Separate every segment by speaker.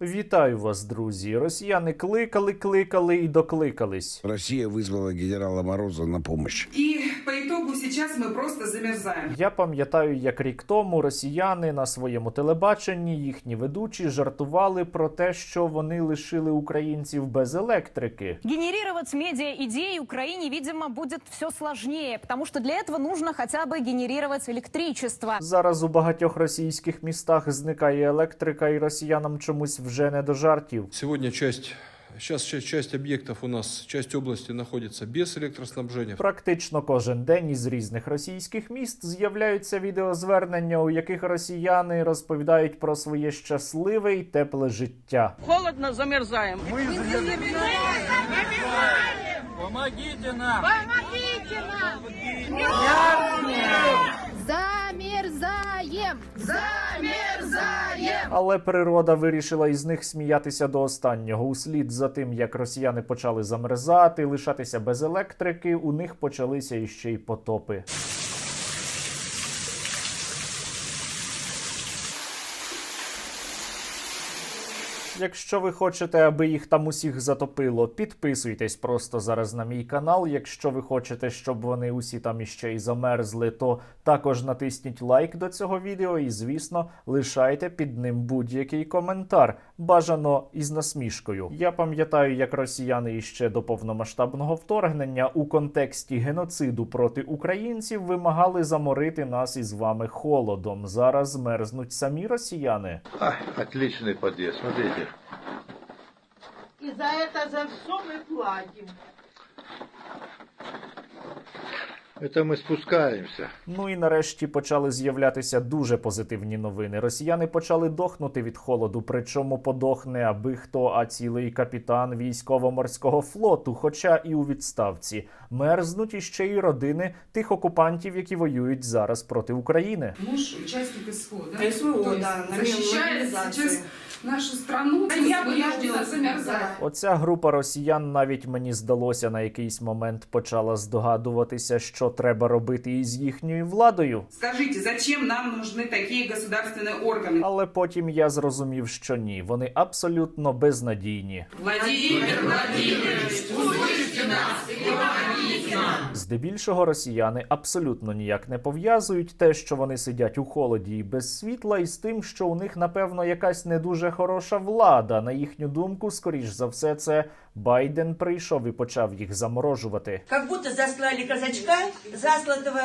Speaker 1: Вітаю вас, друзі. Росіяни кликали, кликали і докликались.
Speaker 2: Росія визвала генерала Мороза на
Speaker 3: допомогу по итогу сейчас мы просто замерзаем.
Speaker 1: Я пам'ятаю, як рік тому росіяни на своєму телебаченні, їхні ведучі жартували про те, що вони лишили українців без електрики.
Speaker 4: Генерировать медиа-идеи Украине, видимо, будет все сложнее, потому что для этого нужно хотя бы генерировать электричество.
Speaker 1: Зараз у багатьох російських містах зникає електрика, і росіянам чомусь вже не до жартів.
Speaker 5: Сегодня часть, сейчас часть, часть объектов у нас, часть области находится без электроснабжения.
Speaker 1: Практично кожен день із різних російських міст з'являються відеозвернення, у яких росіяни розповідають про своє щасливе і тепле життя.
Speaker 6: холодно, замерзаем.
Speaker 7: Замерзаем! Замерзаєм!
Speaker 1: Але природа вирішила із них сміятися до останнього. Услід за тим, як росіяни почали замерзати, лишатися без електрики, у них почалися іще й потопи. Якщо ви хочете, аби їх там усіх затопило, підписуйтесь просто зараз на мій канал. Якщо ви хочете, щоб вони усі там іще й замерзли, то також натисніть лайк до цього відео і, звісно, лишайте під ним будь-який коментар, бажано із насмішкою. Я пам'ятаю, як росіяни іще до повномасштабного вторгнення у контексті геноциду проти українців вимагали заморити нас із вами холодом. Зараз мерзнуть самі росіяни.
Speaker 8: Ай, отличный подъезд, смотрите.
Speaker 7: И за это за все мы платим.
Speaker 8: Это мы спускаемся.
Speaker 1: Ну і нарешті почали з'являтися дуже позитивні новини. Росіяни почали дохнути від холоду, причому подохне аби хто, а цілий капітан військово-морського флоту, хоча і у відставці. Мерзнуть іще й родини тих окупантів, які воюють зараз проти України.
Speaker 3: Муж участник СВО, да?
Speaker 6: СВО,
Speaker 3: То
Speaker 6: да, мобилизации.
Speaker 3: сейчас нашу страну.
Speaker 6: Я бы
Speaker 3: вынуждена
Speaker 6: ездила
Speaker 3: замерзать.
Speaker 1: Оця група росіян навіть мені здалося на якийсь момент почала здогадуватися, що треба робити із їхньою владою.
Speaker 3: Скажите, зачем нам нужны такие государственные органы?
Speaker 1: Але потім я зрозумів, що ні, вони абсолютно безнадійні.
Speaker 3: Владимир Владимирович, услышьте нас и помогите нам.
Speaker 1: Здебільшого росіяни абсолютно ніяк не пов'язують те, що вони сидять у холоді і без світла, із тим, що у них напевно якась не дуже хороша влада. На їхню думку, скоріш за все, це Байден прийшов і почав їх заморожувати.
Speaker 9: Как будто заслали казачка, заслатого,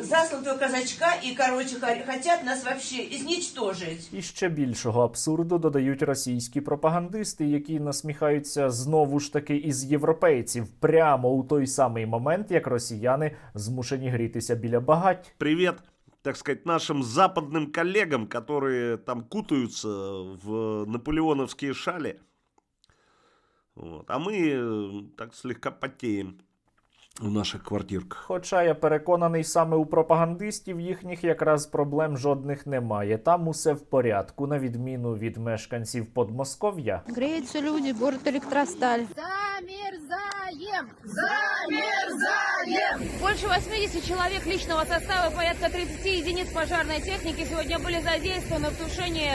Speaker 9: заслатого казачка, и, короче, х- хотят нас вообще изничтожить.
Speaker 1: І ще більшого абсурду додають російські пропагандисти, які насміхаються знову ж таки із європейців прямо у той самий момент, як росіяни змушені грітися біля багать.
Speaker 10: привет, так сказать, нашим западным коллегам, которые там кутаются в наполеоновские шали. Вот. А мы э, так слегка потеем в наших квартирках.
Speaker 1: Хоча я переконаний, саме у пропагандистів їхніх якраз проблем жодних немає. Там усе в порядку, на відміну від мешканців Подмосков'я.
Speaker 7: Греются люди, город Электросталь. Замерзаем! Замерзаем!
Speaker 4: Больше 80 человек личного состава, порядка 30 единиц пожарной техники сегодня были задействованы в тушении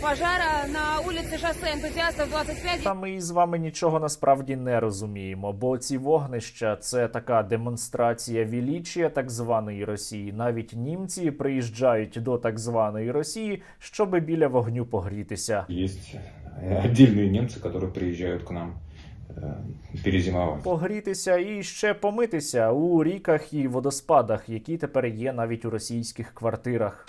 Speaker 4: пожара на улице шоссе энтузиастов 25.
Speaker 1: Та ми із вами нічого насправді не розуміємо, бо ці вогнища це така демонстрація величія так званої Росії. Навіть німці приїжджають до так званої Росії, щоби біля вогню погрітися.
Speaker 11: Есть э, отдельные немцы, которые приезжают к нам э, перезимовать.
Speaker 1: Погрітися і ще помитися у ріках і водоспадах, які тепер є навіть у російських квартирах.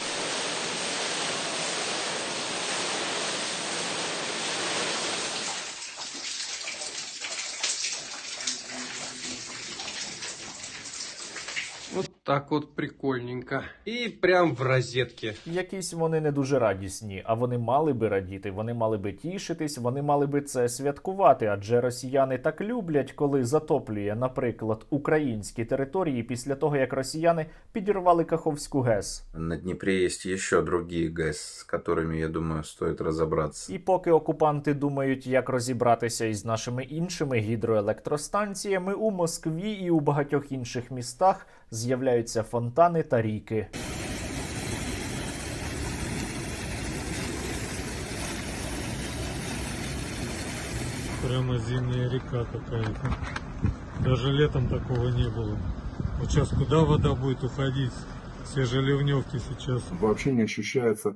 Speaker 5: Так вот прикольненько. И прям в розетке.
Speaker 1: Якісь вони не дуже радісні, а вони мали би радіти, вони мали би тішитись, вони мали би це святкувати. Адже росіяни так люблять, коли затоплює, наприклад, українські території після того, як росіяни підірвали Каховську ГЕС.
Speaker 12: На Днепре есть еще другие ГЭС, с которыми, я думаю, стоит разобраться.
Speaker 1: І поки окупанти думають, як розібратися із нашими іншими гідроелектростанціями, у Москві і у багатьох інших містах з'являються фонтани та ріки.
Speaker 6: Прямо зимняя река какая-то. Даже летом такого не было. Вот сейчас куда вода будет уходить? Свежеливневки сейчас.
Speaker 11: Вообще не ощущается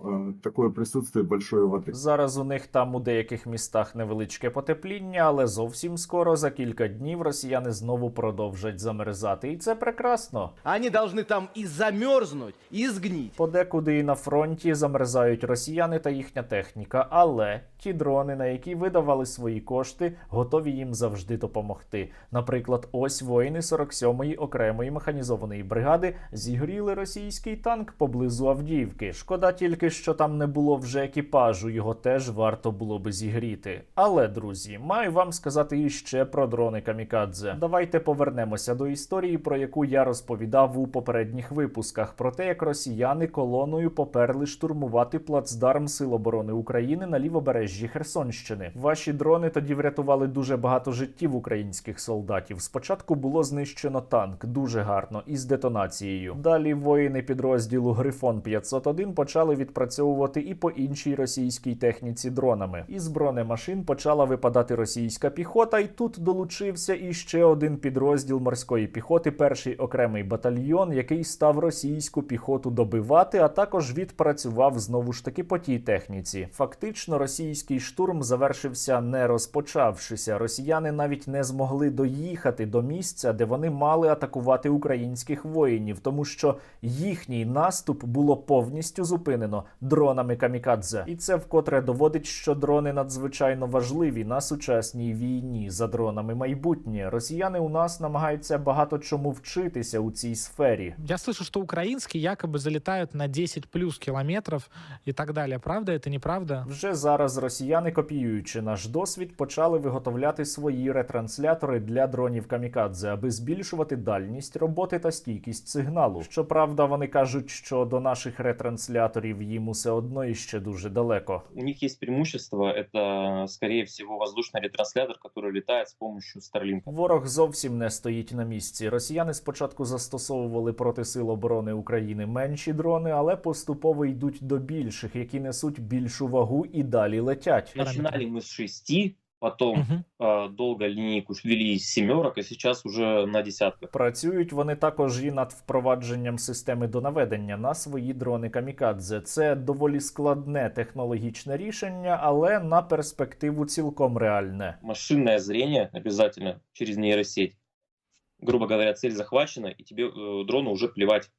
Speaker 11: э, такое присутствие большой воды.
Speaker 1: Зараз у них там у деяких містах невеличке потепління, але зовсім скоро, за кілька днів, росіяни знову продовжать замерзати. І це прекрасно.
Speaker 3: Они должны там и замерзнуть, и сгнить.
Speaker 1: Подекуди і на фронті замерзають росіяни та їхня техніка, але ті дрони, на які видавали свої кошти, готові їм завжди допомогти. Наприклад, ось воїни 47-ї окремої механізованої бригади зігріли російський танк поблизу Авдіївки. Шкода тільки, що там не було вже екіпажу, його теж варто було би зігріти. Але, друзі, маю вам сказати іще про дрони Камікадзе. Давайте повернемося до історії, про яку я розповідав у попередніх випусках, про те, як росіяни колоною поперли штурмувати плацдарм Сил оборони України на лівобережжі Херсонщини. Ваші дрони тоді врятували дуже багато життів українських солдатів. Спочатку було знищено танк дуже гарно із детонацією. Далі воїни підрозділу Грифон 501 почали відпрацьовувати і по іншій російській техніці дронами. Із бронемашин почала випадати російська піхота, і тут долучився іще один підрозділ морської піхоти, перший окремий батальйон, який став російську піхоту добивати, а також відпрацював знову ж таки по тій техніці. Фактично, російський штурм завершився не розпочавшися. Росіяни навіть не змогли доїхати до місця, де вони мали атакувати українських воїнів, тому що їхній наступ було повністю зупинено дронами камікадзе. І це вкотре доводить, що дрони надзвичайно важливі на сучасній війні. За дронами майбутнє росіяни у нас намагаються багато чому вчитися у цій сфері.
Speaker 6: Я слышу, что украинские якобы залетают на 10 плюс километров и так далее. Правда это, неправда?
Speaker 1: Вже зараз росіяни, копіюючи наш досвід, почали виготовляти свої ретранслятори для дронів камікадзе, аби збільшувати дальність роботи та стійкість сигналу. Щоправда, вони кажуть, що до наших ретрансляторів їм усе одно іще дуже далеко.
Speaker 13: У них есть преимущество, это, скорее всего, воздушный ретранслятор, который летает с помощью Starlink.
Speaker 1: Ворог зовсім не стоїть на місці. Росіяни спочатку застосовували проти сил оборони України менші дрони, але поступово йдуть до більших, які несуть більшу вагу і далі летять.
Speaker 13: Начинали мы с шести, потом э, долго линейку ввели из семерок, и сейчас уже на десятках.
Speaker 1: Працюють вони також і над впровадженням системи донаведення на свої дрони камікадзе. Це доволі складне технологічне рішення, але на перспективу цілком реальне.
Speaker 13: Машинное зрение обязательно через нейросеть. Грубо говоря, цель захвачена, и тебе э, дрону уже плевать,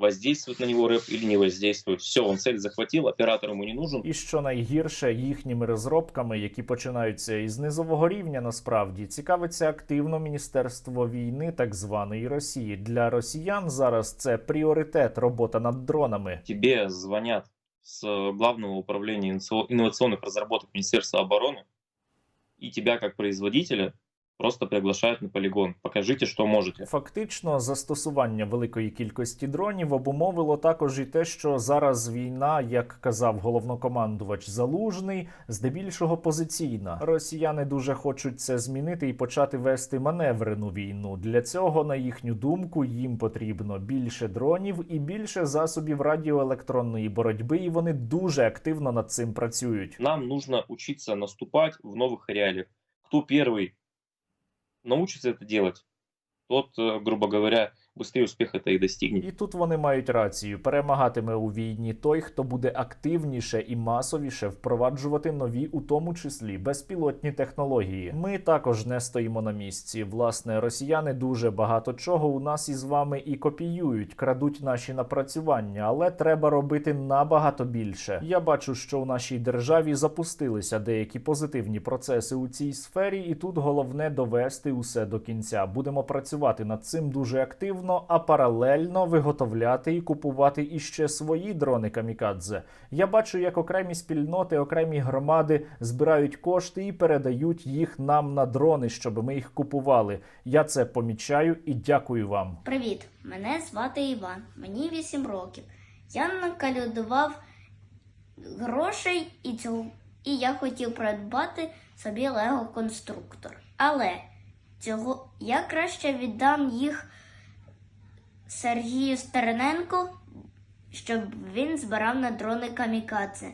Speaker 13: воздействует на него рэп или не воздействует. Все, он цель захватил, оператор ему не нужен.
Speaker 1: І що найгірше, їхніми розробками, які починаються із низового рівня, насправді цікавиться активно міністерство війни так званої Росії. Для росіян зараз це пріоритет робота над дронами.
Speaker 13: Тебе звонят с э, главного управления инно- инновационных разработок Министерства обороны, и тебя как производителя просто приглашают на полигон. Покажите, что можете.
Speaker 1: Фактично, застосування великої кількості дронів обумовило також і те, що зараз війна, як казав головнокомандувач Залужний, здебільшого позиційна. Росіяни дуже хочуть це змінити і почати вести маневрену війну. Для цього, на їхню думку, їм потрібно більше дронів і більше засобів радіоелектронної боротьби, і вони дуже активно над цим працюють.
Speaker 13: Нам нужно учиться наступать в новых реалиях. Кто первый научится это делать, тот, э, грубо говоря, быстрее успех это и достигнет.
Speaker 1: І тут вони мають рацію. Перемагатиме у війні той, хто буде активніше і масовіше впроваджувати нові, у тому числі безпілотні технології. Ми також не стоїмо на місці. Власне, росіяни дуже багато чого у нас із вами і копіюють, крадуть наші напрацювання, але треба робити набагато більше. Я бачу, що у нашій державі запустилися деякі позитивні процеси у цій сфері, і тут головне довести усе до кінця. Будемо працювати над цим дуже активно, а паралельно виготовляти і купувати іще свої дрони камікадзе. Я бачу, як окремі спільноти, окремі громади збирають кошти і передають їх нам на дрони, щоб ми їх купували. Я це помічаю і дякую вам.
Speaker 14: Привіт, мене звати Іван, мені 8 років. Я накалюдував грошей і цього, і я хотів придбати собі Лего конструктор. Але цього я краще віддам їх Сергію Стерненку, щоб він збирав на дрони камікадзе.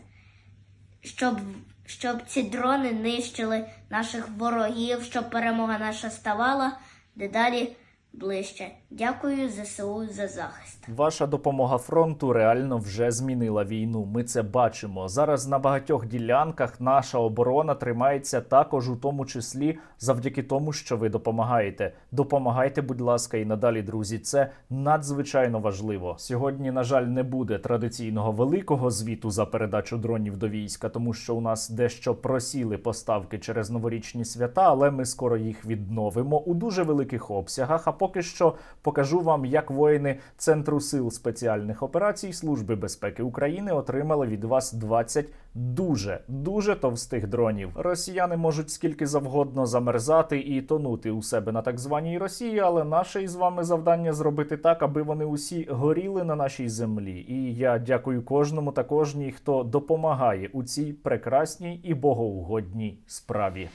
Speaker 14: щоб, щоб ці дрони нищили наших ворогів, щоб перемога наша ставала дедалі ближче. Дякую ЗСУ за захист.
Speaker 1: Ваша допомога фронту реально вже змінила війну. Ми це бачимо. Зараз на багатьох ділянках наша оборона тримається також, у тому числі завдяки тому, що ви допомагаєте. Допомагайте, будь ласка, і надалі, друзі. Це надзвичайно важливо. Сьогодні, на жаль, не буде традиційного великого звіту за передачу дронів до війська, тому що у нас дещо просіли поставки через новорічні свята, але ми скоро їх відновимо у дуже великих обсягах. Поки що покажу вам, як воїни Центру сил спеціальних операцій Служби безпеки України отримали від вас 20 дуже дуже товстих дронів. Росіяни можуть скільки завгодно замерзати і тонути у себе на так званій Росії, але наше із вами завдання зробити так, аби вони усі горіли на нашій землі. І я дякую кожному та кожній, хто допомагає у цій прекрасній і богоугодній справі.